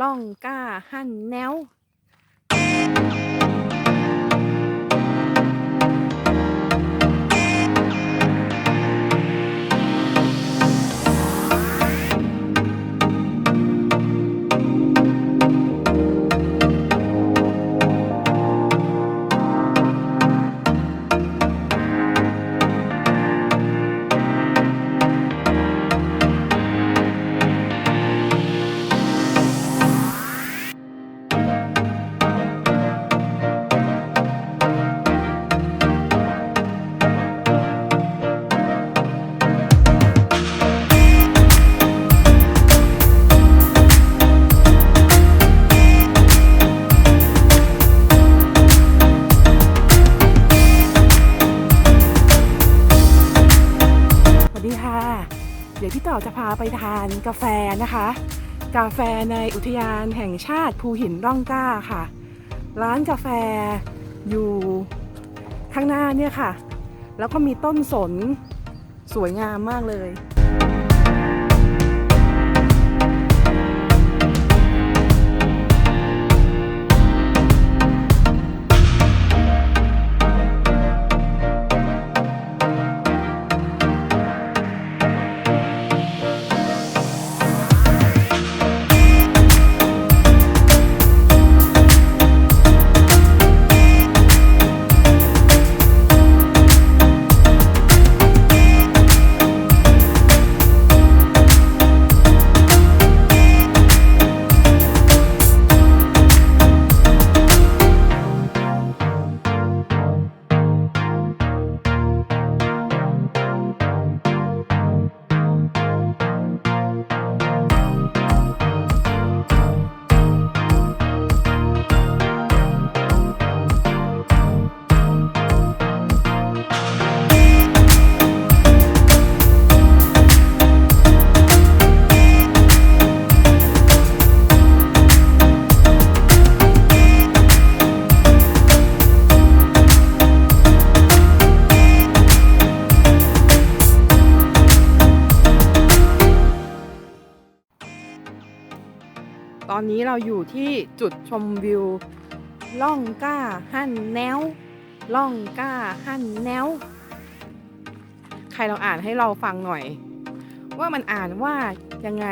ล่องกล้าหั่นแนว เดี๋ยวจะพาไปทานกาแฟนะคะ กาแฟในอุทยานแห่งชาติภูหินร่องกล้าค่ะ ร้านกาแฟอยู่ข้างหน้าเนี่ยค่ะ แล้วก็มีต้นสนสวยงามมากเลย อนนี้เราอยู่ที่จุดชมวิว ล่องก้าหั่นแนว ล่องก้าหั่นแนว ใครลองอ่านให้เราฟังหน่อย ว่ามันอ่านว่ายังไง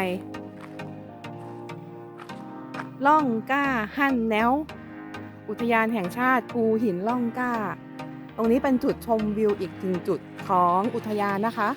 ล่องก้าหั่นแนว อุทยานแห่งชาติภูหินล่องก้า ตรงนี้เป็นจุดชมวิวอีกหนึ่งจุดของอุทยานนะคะ